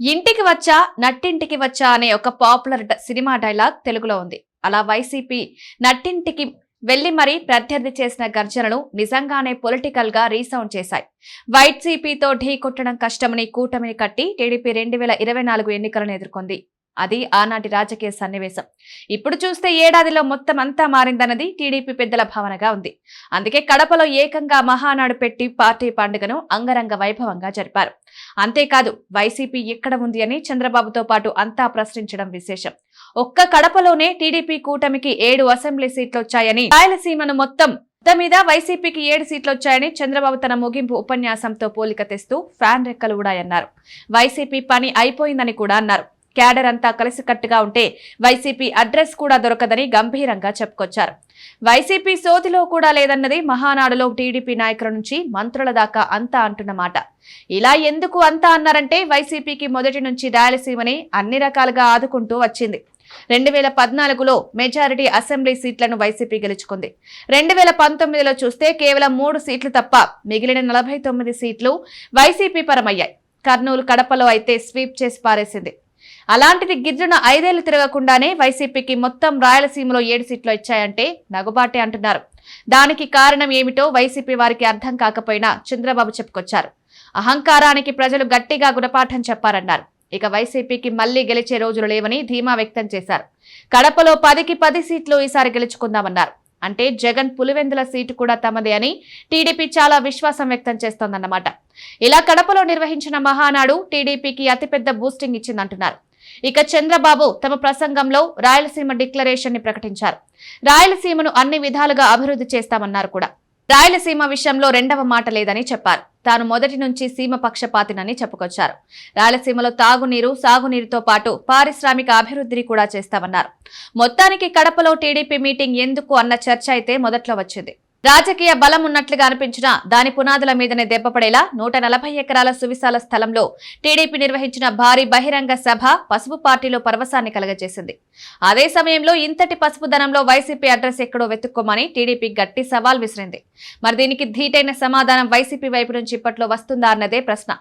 ఇంటికి వచ్చా నట్టింటికి వచ్చా అనే ఒక పాపులర్ సినిమా డైలాగ్ తెలుగులో ఉంది. అలా వైసీపీ నట్టింటికి వెళ్ళి మరీ ప్రత్యర్థి చేసిన గర్జనలు నిజంగానే పొలిటికల్గా రీసౌండ్ చేశాయి. వైట్సీపీతో ఢీ కొట్టడం కష్టమని కూటమిని కట్టి టీడీపీ రెండు వేల ఇరవై నాలుగు ఎన్నికలను ఎదుర్కొంది. అది ఆనాటి రాజకీయ సన్నివేశం. ఇప్పుడు చూస్తే ఏడాదిలో మొత్తం అంతా మారిందన్నది టీడీపీ పెద్దల భావనగా ఉంది. అందుకే కడపలో ఏకంగా మహానాడు పెట్టి పార్టీ పండుగను అంగరంగ వైభవంగా జరిపారు. అంతేకాదు వైసీపీ ఎక్కడ ఉంది అని చంద్రబాబుతో పాటు అంతా ప్రశ్నించడం విశేషం. ఒక్క కడపలోనే టీడీపీ కూటమికి ఏడు అసెంబ్లీ సీట్లు వచ్చాయని రాయలసీమను మొత్తం మీద వైసీపీకి ఏడు సీట్లు వచ్చాయని చంద్రబాబు తన ముగింపు ఉపన్యాసంతో పోలిక తెస్తూ ఫ్యాన్ రెక్కలు ఊడాయన్నారు. వైసీపీ పని అయిపోయిందని కూడా అన్నారు. క్యాడర్ అంతా కలిసికట్టుగా ఉంటే వైసీపీ అడ్రస్ కూడా దొరకదని గంభీరంగా చెప్పుకొచ్చారు. వైసీపీ సోతిలో కూడా లేదన్నది మహానాడులో టీడీపీ నాయకుల నుంచి మంత్రుల దాకా అంతా అంటున్నమాట ఇలా ఎందుకు అంతా అన్నారంటే వైసీపీకి మొదటి నుంచి రాయలసీమని అన్ని రకాలుగా ఆదుకుంటూ వచ్చింది. రెండు వేల పద్నాలుగులో మెజారిటీ అసెంబ్లీ సీట్లను వైసీపీ గెలుచుకుంది. రెండు వేల పంతొమ్మిదిలో చూస్తే కేవలం మూడు సీట్లు తప్ప మిగిలిన నలభై తొమ్మిది సీట్లు వైసీపీ పరమయ్యాయి. కర్నూలు కడపలో అయితే స్వీప్ చేసి పారేసింది. అలాంటిది గిరిజన ఐదేళ్ళు తిరగకుండానే వైసీపీకి మొత్తం రాయలసీమలో ఏడు సీట్లు ఇచ్చాయంటే నగుబాటే అంటున్నారు. దానికి కారణం ఏమిటో వైసీపీ వారికి అర్థం కాకపోయినా చంద్రబాబు చెప్పుకొచ్చారు. అహంకారానికి ప్రజలు గట్టిగా గుణపాఠం చెప్పారన్నారు. ఇక వైసీపీకి మళ్ళీ గెలిచే రోజులు లేవని ధీమా వ్యక్తం చేశారు. కడపలో పదికి పది సీట్లు ఈసారి గెలుచుకుందామన్నారు. అంటే జగన్ పులివెందుల సీటు కూడా తమదే అని టీడీపీ చాలా విశ్వాసం వ్యక్తం చేస్తోందన్నమాట. ఇలా కడపలో నిర్వహించిన మహానాడు టీడీపీకి అతిపెద్ద బూస్టింగ్ ఇచ్చిందంటున్నారు. ఇక చంద్రబాబు తమ ప్రసంగంలో రాయలసీమ డిక్లరేషన్ని ప్రకటించారు. రాయలసీమను అన్ని విధాలుగా అభివృద్ధి చేస్తామన్నారు కూడా. రాయలసీమ విషయంలో రెండవ మాట లేదని చెప్పారు. తాను మొదటి నుంచి సీమ పక్షపాతినని చెప్పుకొచ్చారు. రాయలసీమలో తాగునీరు సాగునీరుతో పాటు పారిశ్రామిక అభివృద్ధిని కూడా చేస్తామన్నారు. మొత్తానికి కడపలో టీడీపీ మీటింగ్ ఎందుకు అన్న చర్చ అయితే మొదట్లో వచ్చింది. రాజకీయ బలం ఉన్నట్లుగా అనిపించినా దాని పునాదుల మీదనే దెబ్బపడేలా నూట నలభై ఎకరాల సువిశాల స్థలంలో టీడీపీ నిర్వహించిన భారీ బహిరంగ సభ పసుపు పార్టీలో పరవశాన్ని కలగజేసింది. అదే సమయంలో ఇంతటి పసుపు ధనంలో వైసీపీ అడ్రస్ ఎక్కడో వెతుక్కోమని టీడీపీ గట్టి సవాల్ విసిరింది. మరి దీనికి ధీటైన సమాధానం వైసీపీ వైపు నుంచి ఇప్పట్లో వస్తుందా అన్నదే ప్రశ్న.